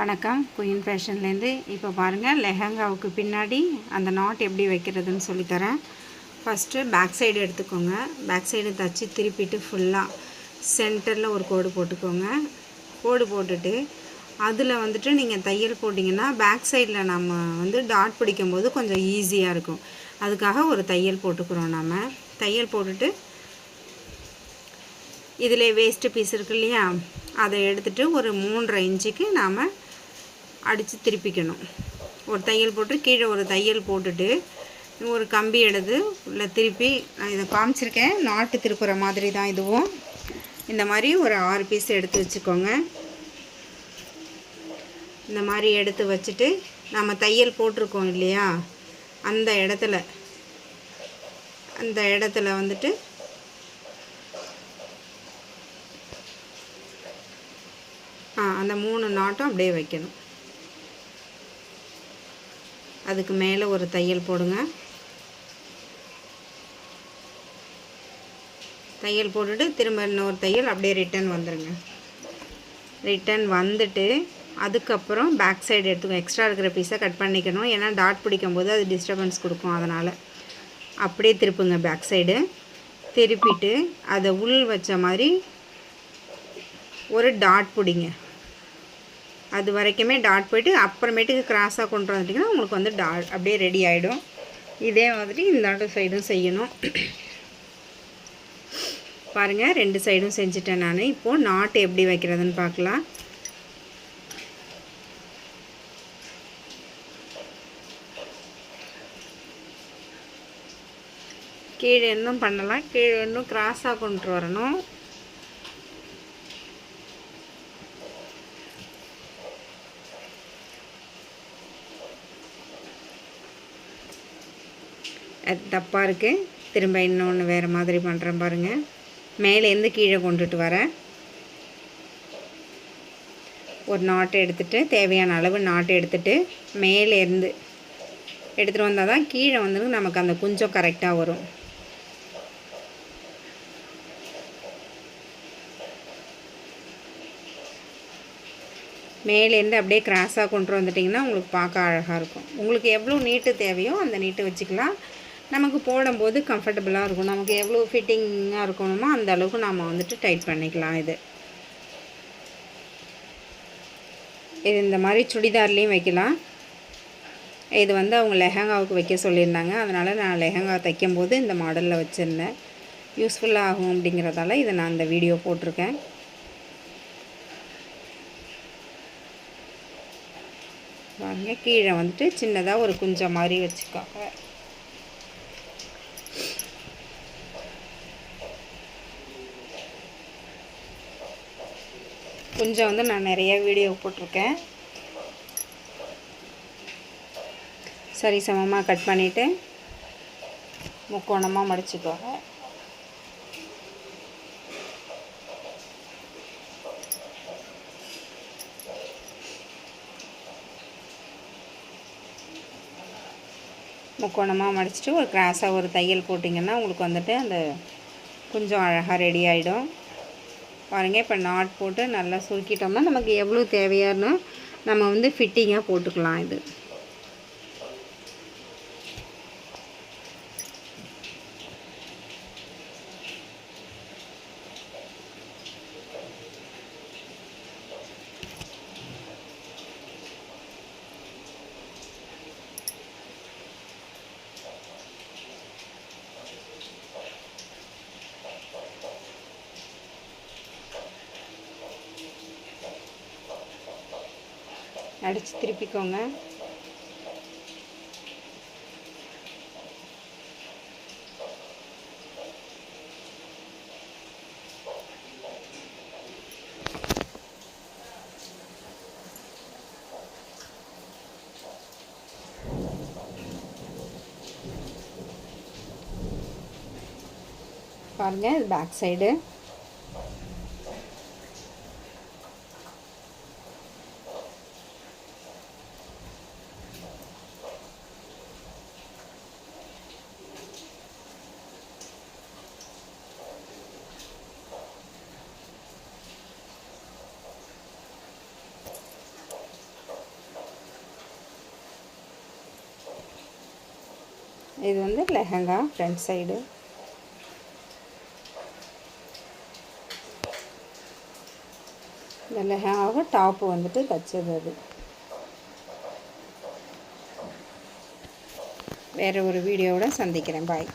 வணக்கம். குயின் ஃபேஷன்லேருந்து இப்போ பாருங்கள் லெஹங்காவுக்கு பின்னாடி அந்த நாட் எப்படி வைக்கிறதுன்னு சொல்லித்தரேன் ஃபஸ்ட்டு பேக் சைடு எடுத்துக்கோங்க. பேக் சைடு தச்சு திருப்பிட்டு ஃபுல்லாக சென்டரில் ஒரு கோடு போட்டுக்கோங்க. கோடு போட்டுட்டு அதில் வந்துட்டு நீங்கள் தையல் போட்டிங்கன்னா பேக் சைடில் நம்ம வந்து டாட் பிடிக்கும்போது கொஞ்சம் ஈஸியாக இருக்கும். அதுக்காக ஒரு தையல் போட்டுக்கிறோம் நம்ம தையல் போட்டுட்டு இதில் வேஸ்ட்டு பீஸ் இருக்கு இல்லையா? அதை எடுத்துகிட்டு ஒரு மூன்றரை இன்ச்சுக்கு நாம் அடித்து திருப்பிக்கணும். ஒரு தையல் போட்டு கீழே ஒரு தையல் போட்டுட்டு ஒரு கம்பி எடுத்து உள்ள திருப்பி நான் இதை காமிச்சிருக்கேன். நாட்டு திருப்புற மாதிரி தான் இதுவும். இந்த மாதிரி ஒரு ஆறு பீஸ் எடுத்து வச்சுக்கோங்க. இந்த மாதிரி எடுத்து வச்சுட்டு நம்ம தையல் போட்டிருக்கோம் இல்லையா? அந்த இடத்துல அந்த இடத்துல வந்துட்டு அந்த மூணு நாட்டும் அப்படியே வைக்கணும். அதுக்கு மேலே ஒரு தையல் போடுங்க. தையல் போட்டுட்டு திரும்ப இன்னொரு தையல் அப்படியே ரிட்டன் வந்துடுங்க ரிட்டன் வந்துட்டு அதுக்கப்புறம் பேக் சைடு எடுத்துக்கோ. எக்ஸ்ட்ரா இருக்கிற பீஸை கட் பண்ணிக்கணும். ஏன்னா டாட் பிடிக்கும்போது அது டிஸ்டர்பன்ஸ் கொடுக்கும் அதனால். அப்படியே திருப்புங்க பேக் சைடு திருப்பிட்டு அதை உள் வச்ச மாதிரி ஒரு டாட் பிடிங்க. அது வரைக்குமே டாட் போயிட்டு அப்புறமேட்டுக்கு கிராஸாக கொண்டு வந்துட்டிங்கன்னா உங்களுக்கு வந்து டாட் அப்படியே ரெடி ஆகிடும் இதே மாதிரி இந்த சைடும் செய்யணும். பாருங்கள் ரெண்டு சைடும் செஞ்சுட்டேன் நான். இப்போது நாட்டு எப்படி வைக்கிறதுன்னு பார்க்கலாம். கீழே இன்னும் பண்ணலாம். கீழே இன்னும் கிராஸாக கொண்டு வரணும். அது தப்பாக இருக்குது திரும்ப இன்னொன்று வேறு மாதிரி பண்ணுறேன் பாருங்கள் மேலேருந்து கீழே கொண்டுட்டு வரேன் ஒரு நாட்டை எடுத்துகிட்டு தேவையான அளவு நாட்டை எடுத்துகிட்டு மேலேருந்து எடுத்துகிட்டு வந்தால் தான் கீழே வந்து நமக்கு அந்த குஞ்சம் கரெக்டாக வரும். மேலேருந்து அப்படியே கிராஸாக கொண்டு வந்துட்டிங்கன்னா உங்களுக்கு பார்க்க அழகாக இருக்கும். உங்களுக்கு எவ்வளோ நீட்டு தேவையோ அந்த நீட்டு வச்சுக்கலாம். நமக்கு போடும்போது கம்ஃபர்டபுளாக இருக்கும். நமக்கு எவ்வளோ ஃபிட்டிங்காக இருக்கணுமோ அந்த அளவுக்கு நாம் வந்துட்டு டைட் பண்ணிக்கலாம் இது. இது இந்த மாதிரி சுடிதார்லேயும் வைக்கலாம். இது வந்து அவங்க லெஹங்காவுக்கு வைக்க சொல்லியிருந்தாங்க. அதனால் நான் லெஹங்கா தைக்கும்போது இந்த மாடலில் வச்சுருந்தேன். யூஸ்ஃபுல்லாக ஆகும் அப்படிங்கிறதால இதை நான் இந்த வீடியோ போட்டிருக்கேன். பாருங்கள் கீழே வந்துட்டு சின்னதாக ஒரு குஞ்சம் மாதிரி வச்சுக்காங்க கொஞ்சம் வந்து நான் நிறைய வீடியோ போட்டிருக்கேன். சரி சமமாக கட் பண்ணிவிட்டு முக்கோணமாக மடிச்சுக்கோங்க. முக்கோணமாக மடிச்சுட்டு ஒரு கிராஸாக ஒரு தையல் போட்டிங்கன்னா உங்களுக்கு வந்துட்டு அந்த கொஞ்சம் அழகாக ரெடி ஆகிடும் பாருங்கள் இப்போ நாட் போட்டு நல்லா சுருக்கிட்டோம்னா நமக்கு எவ்வளோ தேவையானோ நம்ம வந்து ஃபிட்டிங்காக போட்டுக்கலாம் இது. அடித்து திருப்பிக்கோங்க. பாருங்கள் இது பேக் சைடு இது வந்து லெஹங்கா ஃப்ரண்ட் சைடு இந்த லெஹங்காவுக்கு டாப்பு வந்துட்டு தைச்சது அது. வேறு ஒரு வீடியோவோட சந்திக்கிறேன். பாய்